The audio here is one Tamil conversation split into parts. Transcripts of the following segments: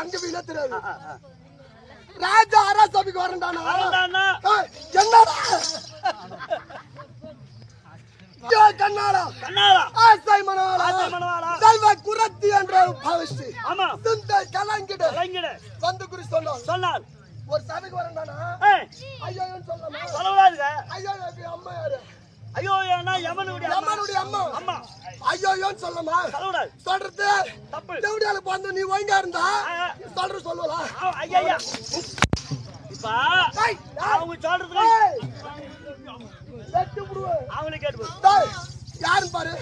எங்க வீணா தெரியாது ராஜா அரசபைக்கு வரண்டானா என்னடா? ஐயோ, கண்ணாடா ஆசை மனவாளா. தெய்வ குரத்தி என்ற பாவிச்சு. சிந்தை கலங்கிடு. வந்து குறி சொன்னான் சொன்னார் ஒரு சபைக்கு வரண்டானா ஐயோன்னு சொல்லலாமா சொல்லக்கூடாதுங்க. ஐயோ அம்மா யாரு ஐயோ ஏன்னா யமனுடைய அம்மா. அம்மனுடைய அம்மா. அம்மா. ஐயோன்னு சொல்லலாமா சொல்லக்கூடாது சொல்றது? தப்பு. தேவடியால பிறந்து நீ ஒழுங்கா இருந்தா. சொல்ற சொல்லுவலா ஆ, ஐயா ஐயா. இப்ப ஏய், அவங்க. வெட்டி விடுவேன். அவங்களுக்கு கேட்டு யாருன்னு பாரு.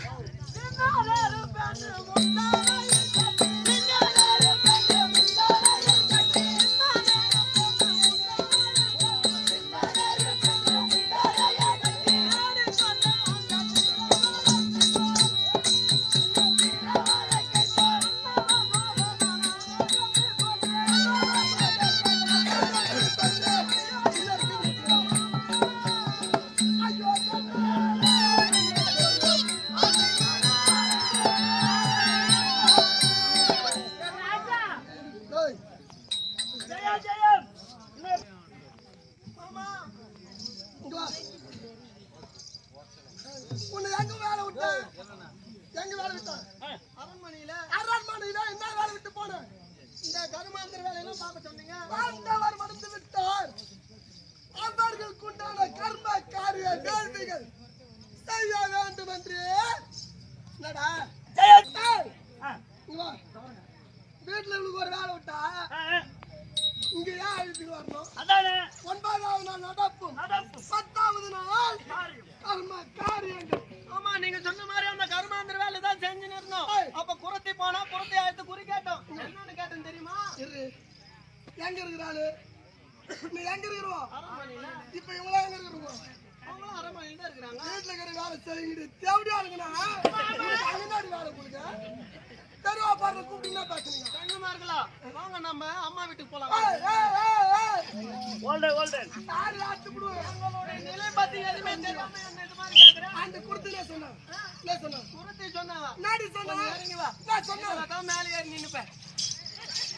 இருக்கிறோம். இப்ப இவங்களா எங்க இருக்கிறோம். வீட்டுல இருக்கிற வேலை செய்யுங்க தேவடியா இருக்குன்னா தமிழ்நாடு வேலை கொடுங்க தெருவா பாருங்க கூப்பிட்டு பேசுறீங்க கண்ணுமார்களா வாங்க நம்ம அம்மா வீட்டுக்கு போலாம். ஓல்டன் ஓல்டன் யாரு ஆட்டு விடுவேன் உங்களுடைய நிலை பத்தி எதுவுமே தெரியாம என்ன இது மாதிரி கேக்குறேன் அந்த குடுத்துனே சொன்னா சொன்னா குரத்தி சொன்னாவா? நாடி சொன்னா இறங்கி வா. நான் அதான் மேலே ஏறி நின்னுப்பேன் நான் அப்பத்துல இருந்து சொன்னேன்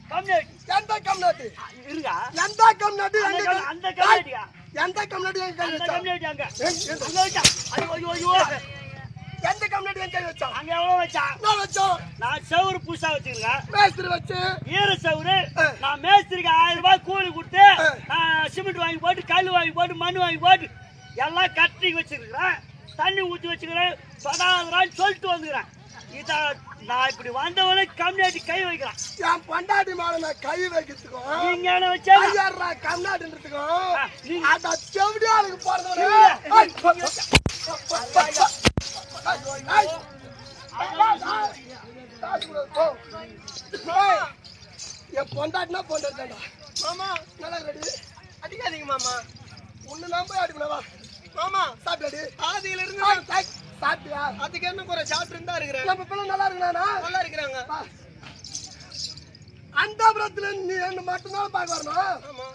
கம்மியாச்சு எந்த கம்நாட்டு இருக்கா எந்த கம்நாட்டு அந்த எங்க கம்- அந்த கம்மியாட்டியா எந்த கம்நாட்டு எங்க கை அந்த வச்சா? கம்மியாட்டி அங்க. அங்க வச்சா. ஐயோ எந்த கம்நாட்டு எங்க வச்சா? அங்க எவ்வளவு வச்சா? நான் வச்சோம் நான் செவுரு புதுசா வச்சிருக்கேன் மேஸ்திரி வச்சு? ஈர செவுரு. நான் மேஸ்திரிக்கு ஆயிரம் ரூபாய் கூலி கொடுத்து சிமெண்ட் வாங்கி போட்டு கல் வாங்கி போட்டு மண் வாங்கி போட்டு எல்லாம் கட்டி வச்சிருக்கிறேன் தண்ணி ஊற்றி வச்சுக்கிறேன். சொடாதுறான்னு சொல்லிட்டு வந்துக்கிறேன். இத நான் இப்படி வந்தவனே கம்மியாட்டி கை வைக்கிறான் என் பொண்டாட்டி மேல நான் கை வைக்கிறதுக்கும் நீங்க என்ன வச்சா ஐயாடுறா கம்நாட்டுன்றதுக்கும் ஆ, நீங்க- அந்த செவடியாளுக்கு என் பொண்டாட்டினா பொண்டாட்டிடா மாமா நல்லா ரெடி அடிக்காதீங்க மாமா உன்னை நம்ப அடிப்படவா மாமா சாப்பிட்டாடி ஆதியில இருந்து சாப்பிட்டியா அதுக்கு என்ன குறை சாப்பிட்டு தான் இருக்கிறேன் நம்ம பிள்ளை நல்லா இருக்கிறானா நல்லா இருக்கிறாங்க என்ன மட்டும்தான் பார்க்க வரணும்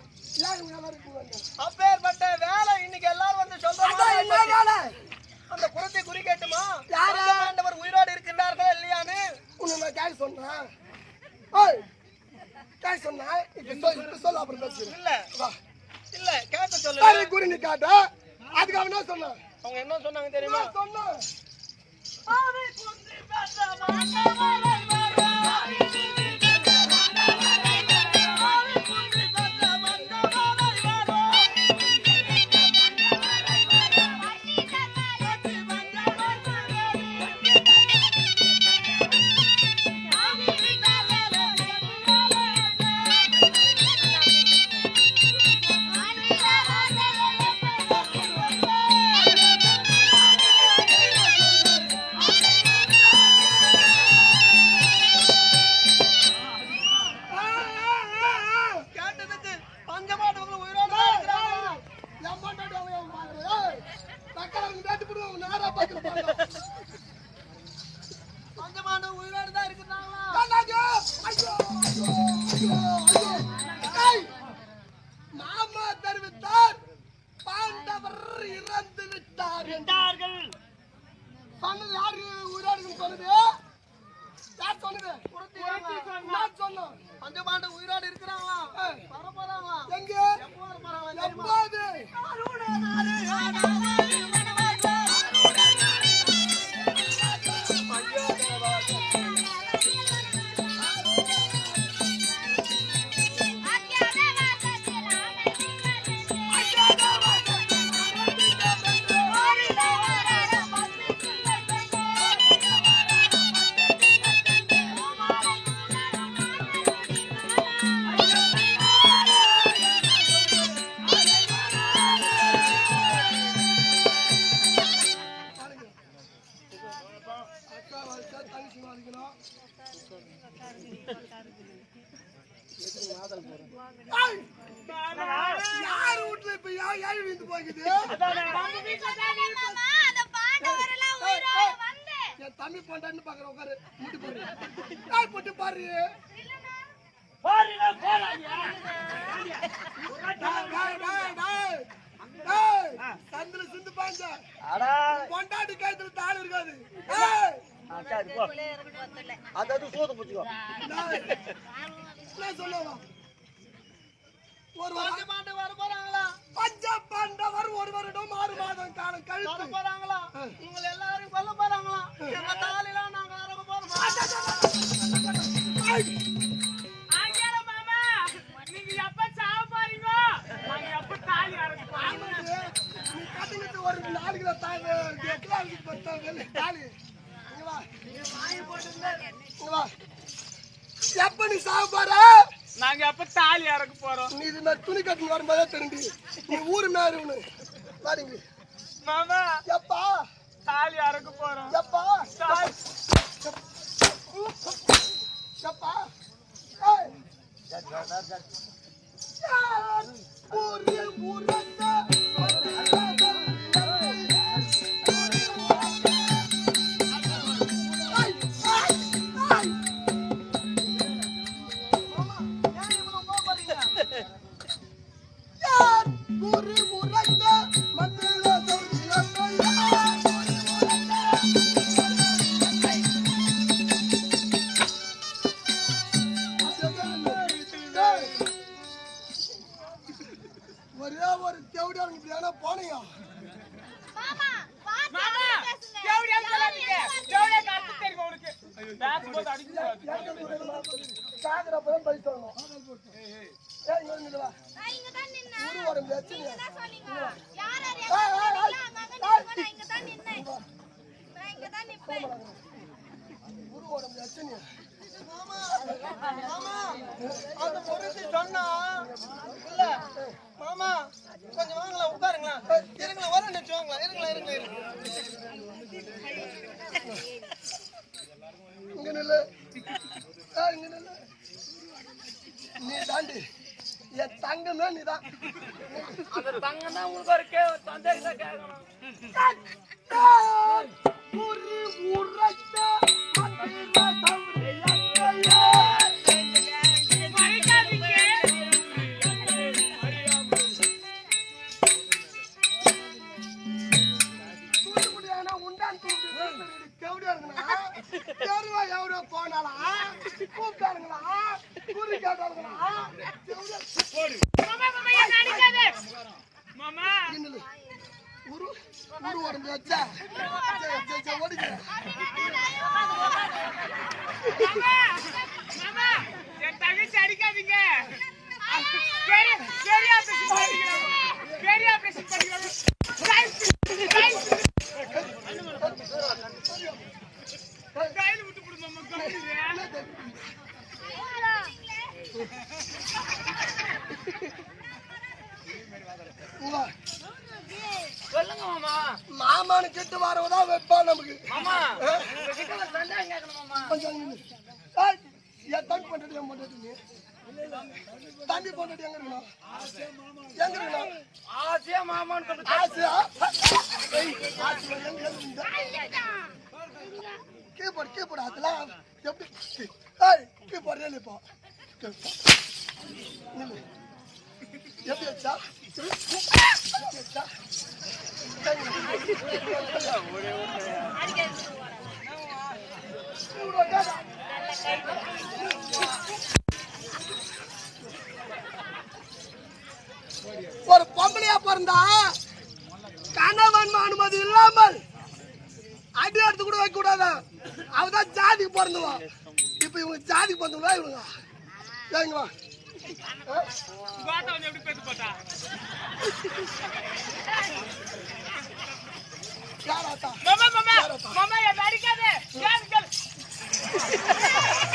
அப்பேற்பட்ட வேலை இன்னைக்கு எல்லாரும் வந்து சொல்றாங்க வேலை? அந்த குரத்தை குறி கேட்டுமா? யாரு? அந்த ஆண்டவர் உயிரோடு இருக்கின்றார்களா இல்லையான்னு? உன்னை நான் கேட்க சொன்னேன். ஓய் கேட்க சொன்னேன். இப்ப சொல் இப்ப சொல்ல அப்புறம் பேசுகிறேன் இல்ல. வா. இல்ல கேட்க சரி சொல்லு குறி நீ காட்ட. அதுக்கு அவன் என்ன சொன்னான்? அவங்க என்ன சொன்னாங்க தெரியுமா? சொன்னான். இறந்து விட்டார் என்றார்கள் யாரு உயிராடுன்னு சொன்னது யார் சொன்னது நான் சொன்னோம் பஞ்ச பாண்ட உயிராடு இருக்கிறாங்களா வர எங்க? எப்போ சரி போ அதாவது சோது புடிச்சுக்கோ. சொல்லுவோம் ஒரு பாண்ட வர போறாங்களா? பஞ்ச பாண்டவர் ஒரு வருடம் ஆறு மாதம் காலம் கழித்து. போறாங்களா? உங்களை எல்லாரும் கொல்ல போறாங்களா? எங்க நாங்க அறக்க போறோம்? ஏய், ஆமாடி, நீ கட்டிக்கிட்டு ஒரு நாலு கிலோ தாங்க எத்தனை ஆளுக்கு பத்தாங்க தாலி. எப்ப நீ சாக போற நாங்க எப்ப தாலி அறக்க போறோம் நீ இது நான் துணி கட்டின்னு வரும்போதே தெரிஞ்சு நீ ஊரு மேரி பாருங்க வாடிங்க மாமா எப்பா தாலி அறக்க போறோம் எப்பா எப்பா ஏய். ஊரு மாமா அந்த பொருத்தி சொன்னா இல்ல மாமா கொஞ்சம் வாங்களா உட்காருங்களா இருங்களா வர நிமிஷம் வாங்களா இருங்களா இருங்களா இருங்க இங்க நில்லு ஏய், இங்க நில்லு நீ தாண்டி என் தங்கமே நீதான். அந்த தங்கம் தான் உங்களுக்கு ஒரு சந்தேகம் கேட்கணும். இங்க நில்லு. ஏய், என் தம்பி பொண்டாட்டி என் நீ? தம்பி பொண்டாட்டி எங்க இருக்கணும்? எங்க இருக்கணும்? ஆசையா மாமான்னு ஆசையா? கீபோர்டு கீபோர்டு அதெல்லாம் எப்படி? கீபோர்டு நில்லு. எப்படி வச்சா? எப்படி வச்சா? ஒரு பொம்பளையா பிறந்தா கணவன் அனுமதி இல்லாமல் அடி எடுத்து கூட வைக்க கூடாது. அவதான் ஜாதிக்கு பிறந்தவா. இப்ப இவங்க ஜாதிக்கு பிறந்தவங்களா இவங்க? ஏங்க வா யாராத்தா சல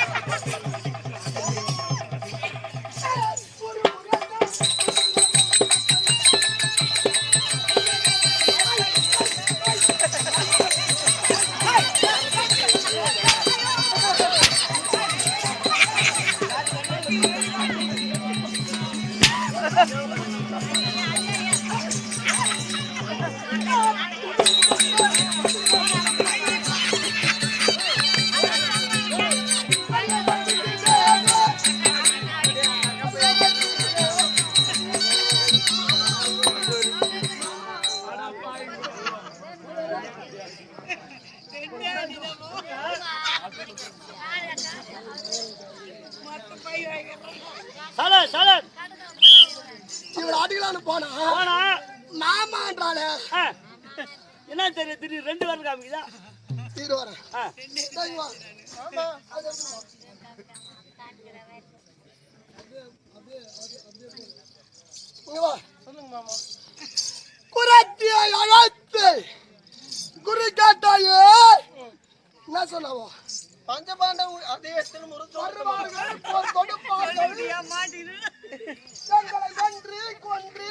குரத்திய அழைத்து குறி கேட்டாயே என்ன சொன்னாவோ பஞ்சபாண்ட அதே இடத்துல முருகன் கொன்று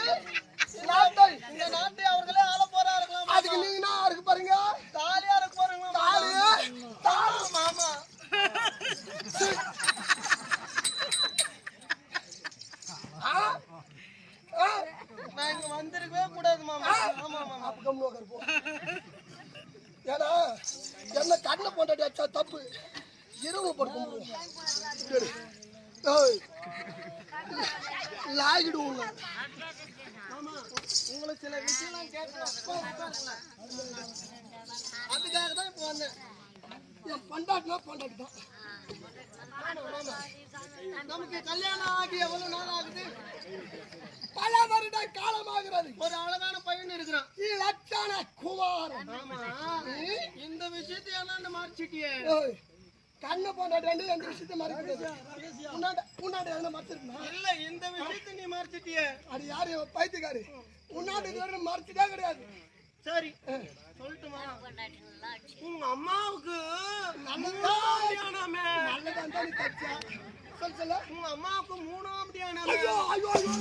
நாட்டை இந்த நாட்டை அவர்களே ஆள போறார்களாம் அதுக்கு நீங்க பாருங்க. தாலியா இருக்க போறாங்களா தாலி தாலி மாமா? நான் இங்க வந்திருக்கவே கூடாது மாமா. ஆமா மாமா. அப்ப கம்முனு உட்காரு போ. ஏன்னா என்ன கண்ணை போட்டாடி அச்சா தப்பு. இரவு சரி. ஏய். லாகிடுவோம் உன்னை. மாமா உங்களை சில விஷயம்லாம் கேட்கலாம். அதுக்காக தான் இப்போ வந்தேன். என் பண்டாட்டினா பண்டாட்டி தான். நமக்கு கல்யாணம் ஆகி எவ்வளவு நாள் ஆகுது பல வருட காலமாகிறது. ஒரு அழகான பையன் இருக்கிறான். இலட்சண குமாரன். இந்த விஷயத்தை எல்லாம் மாறிச்சிட்டியே. கண்ணை போண்டாட்டி ரெண்டு ரெண்டு விஷயத்தை மறைக்கிறது உன்னாண்ட உன்னாண்ட என்ன மறைச்சிருக்கா இல்ல இந்த விஷயத்தை நீ மறைச்சிட்டியே. அது யாரு? பைத்தியக்காரு. உன்னாண்ட இதுவரை மறைச்சதே கிடையாது. சரி சொல்லட்டுமா உங்க அம்மாவுக்கு தியானமே நல்லதான் தான் தச்சா சொல்ல சொல்ல. உங்க அம்மாவுக்கு மூணாம் தியானமே ஐயோ ஐயோ ஐயோ.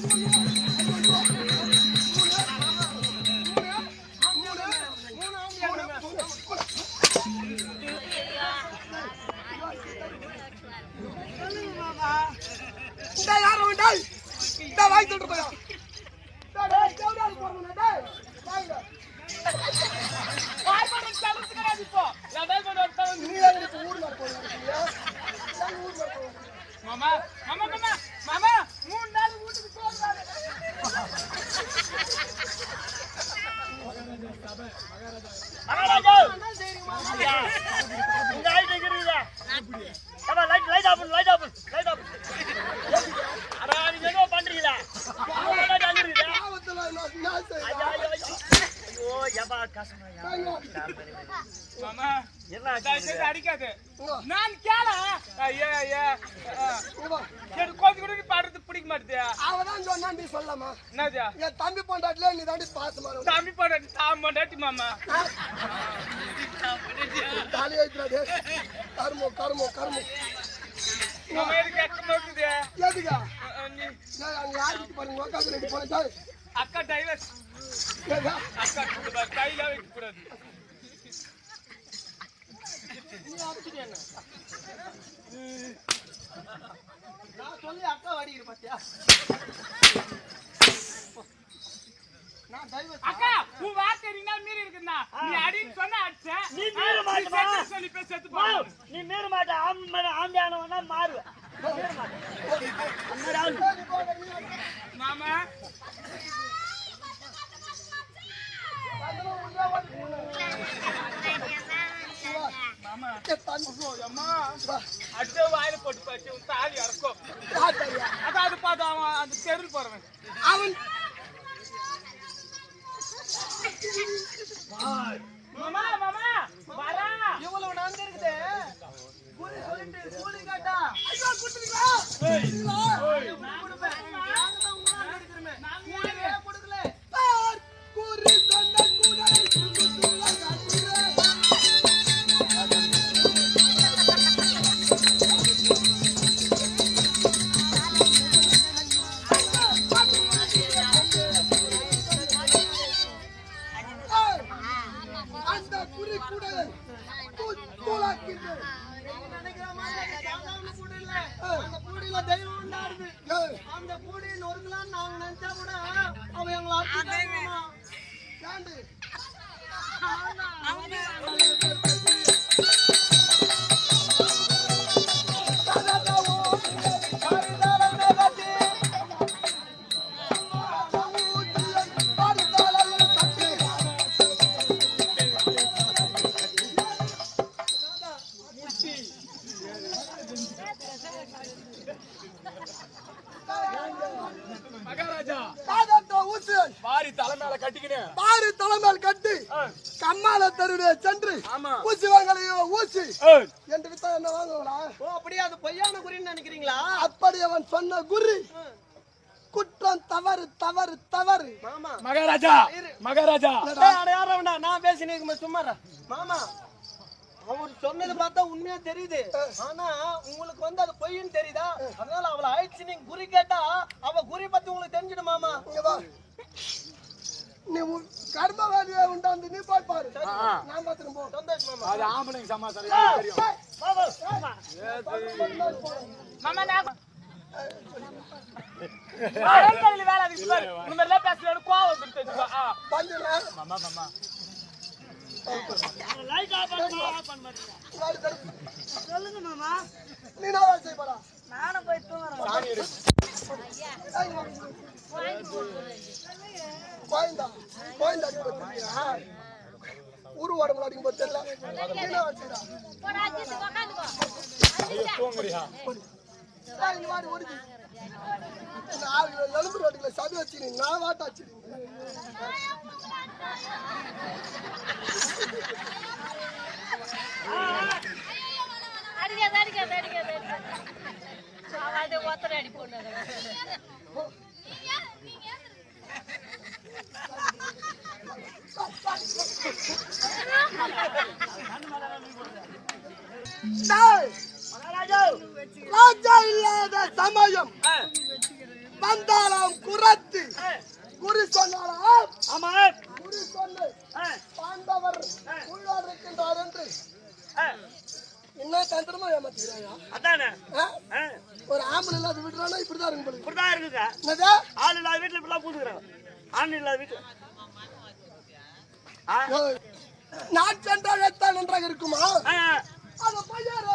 இந்த யாரும் டேய் இந்த வாய் தொட்டு போயா டேய் டேய் தேவடால போறணும் டேய் நீ போறீங்க மாமா மாமா மாமா மாமா மூணு நாள் வீட்டுக்கு போறாரு மகாராஜா இந்த ஆள் இருக்கிறீங்க light light off light off light off பண்ணு. அட, நீங்க என்னவோ பண்றீங்களா? அவ்வளவு லைட் அடிக்கிறீங்க. பாவத்துல நான் நான் செய்றேன் ஐயா, ஐயா, ஐயா. ஐயோ, ஏப்பா, கஷ்டமாய்யா. மாமா என்ன ஆச்சு தயவு செய்து உங்களுக்கு? அடிக்காத. நான் கேள? ஐயா ஐயா. எனக்கு கூட நீ பாடுறது பிடிக்க மாட்டேதா. அவதான் சொன்னா நீ சொல்லாமா என்னது? என் தம்பி பொண்டாட்டில நீ தாண்டி பாசமா இருக்கு. தம்பி பாடாட்டி தாம் பண்ணாட்டி மாமா. தாலி வைக்கிறாடே கருமோ கருமோ கருமோ. நம்ம எதுக்கு நீ அங்க யாருக்கு பாருங்க ரெண்டு சார். அக்கா டைவர்ஸ் ஏதா அக்கா கையில வைக்க கூடாது நான் சொல்லி அக்கா வாடிக்கிற பாத்தியா நான் டைவர்ஸ் அக்கா உன் வார்த்தை நாள் மீறி இருக்குன்னா நீ அடின்னு சொன்னா அடிச்ச நீ மீற மாட்டமா? சொல்லி பேச செத்து போ நீ மீற மாட்ட ஆம் மேல ஆம்பியானவனா மாறுவ மாட்ட. மாமா வந்து அடிச்ச வாயில போட்டு போச்சு உன் தாலி இறக்கும் யார் தெரியா? அதான் அது பார்த்து அவன் அந்த தெருவில் போறவன் அவன் மாமா மாமா வரா இவ்வளவு நாங்க இருக்குதே கூலி சொல்லிட்டு கூலி கேட்டா. ஐயோ குடுத்துறீங்களா அதனால அவளை அழைச்சு நீங்க குறி கேட்டா அவ குறி பத்தி உங்களுக்கு தெரிஞ்சிடும் மாமா. இங்க வா. நீ கர்ம வேலையை உண்டாந்து நீ போய் பாரு. நான் பார்த்துட்டு போ. சந்தோஷ் மாமா. அது ஆம்பளைங்க சமாச்சாரம். தெரியும். மாமா நான் பண்ணுல மாமா மாமா. லைட் ஆஃப் பண்ணுமா ஆஃப் பண்ண. மாட்டீங்க சொல்லுங்க மாமா. நீ நான் செய்ய போறா நானும் போய் தூங்குறேன். அடிக்கும் போது தெரியல. தூங்குறியா எலும்பு ரோட்டுல சதி வச்சு நீ நான் வாட்ட வச்சு அடிக்காது அடிக்காது அடிக்காது. அது ஒத்தரை அடி மகாராஜா ராஜா இல்லாத சமயம் வந்தாலாம் குரத்தி குறி சொன்னாலாம் ஆமா குறி சொன்ன பாண்டவர் உள்ளார் இருக்கின்றார் என்று. என்ன தந்திரமா ஏமாத்துகிறாயா அதானே? ஒரு ஆம்பளை இல்லாத விடுறானா இப்படிதான் இருக்கும் போல இப்படிதான் இருக்குங்க. என்னது? ஆள் இல்லாத வீட்டுல இப்படிலாம் பூந்துக்கிறாங்க. ஆண் இல்லாத வீட்டுல. நான் சென்றால் எத்தான் நன்றாக இருக்குமா? ஆ, அந்த பையன்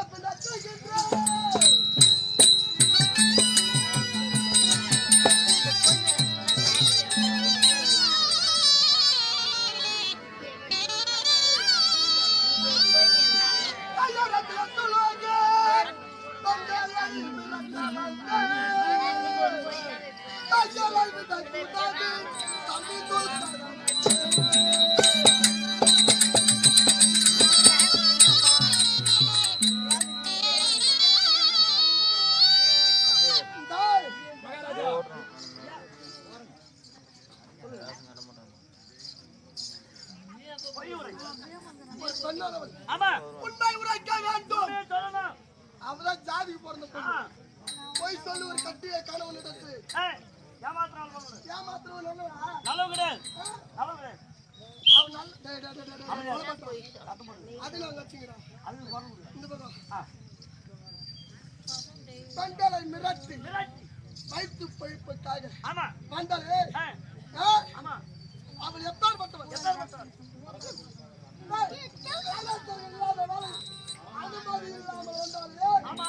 ஆமா. உண்மை உரைக்க வேண்டும். அவதான் ஜாதிக்கு பிறந்த பொண்ணு. போய் சொல்லு ஒரு கட்டிய பொண்ணு. ஏமாத்துறவன் நல்லவனா? நல்லவன் கிடையாது. நல்லவன் கிடையாது. அவன் நல்ல. அது நாங்க வச்சுக்கிறோம் அது இந்த பக்கம். மிரட்டி. பழிப்புக்காக அவள் எப்பேற்பட்டவன் எப்பேற்பட்டவன்? டேய், கலாச்சாரம் ஆமா.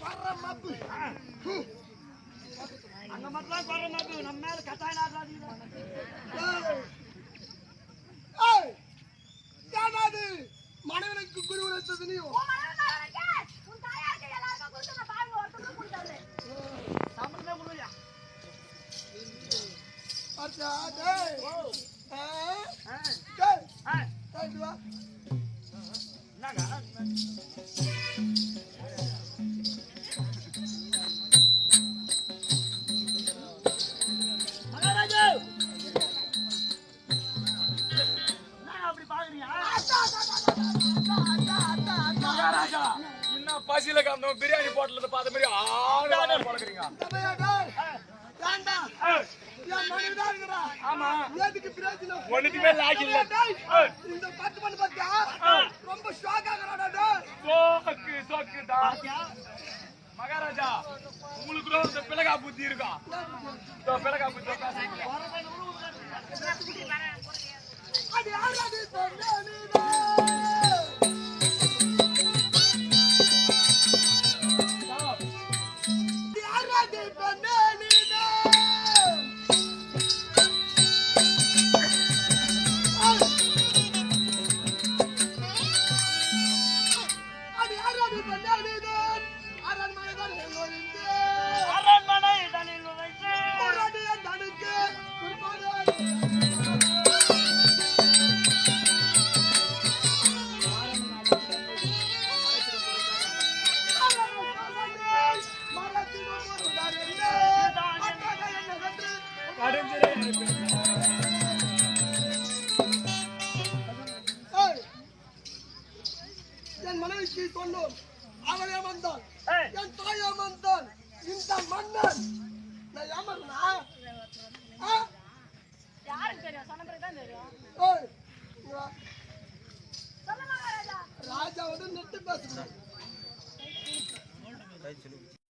பர்ற மாப்பு அங்க மட்டும் பர்ற மாப்பு நம்ம மேல கட்டாயம் ஆடுறாதீங்க ஏனாது மனைவனுக்கு குரு உரைத்தது நீ அச்சா டேய் ஆ ஆ டேய் டேய் வா நாங்க பசியில காந்த பிரியாணி போட்டல பார்த்த மாதிரி ஆடு பழக்கிறீங்க ஆமா ஒண்ணுக்குமே லாக்கி இல்ல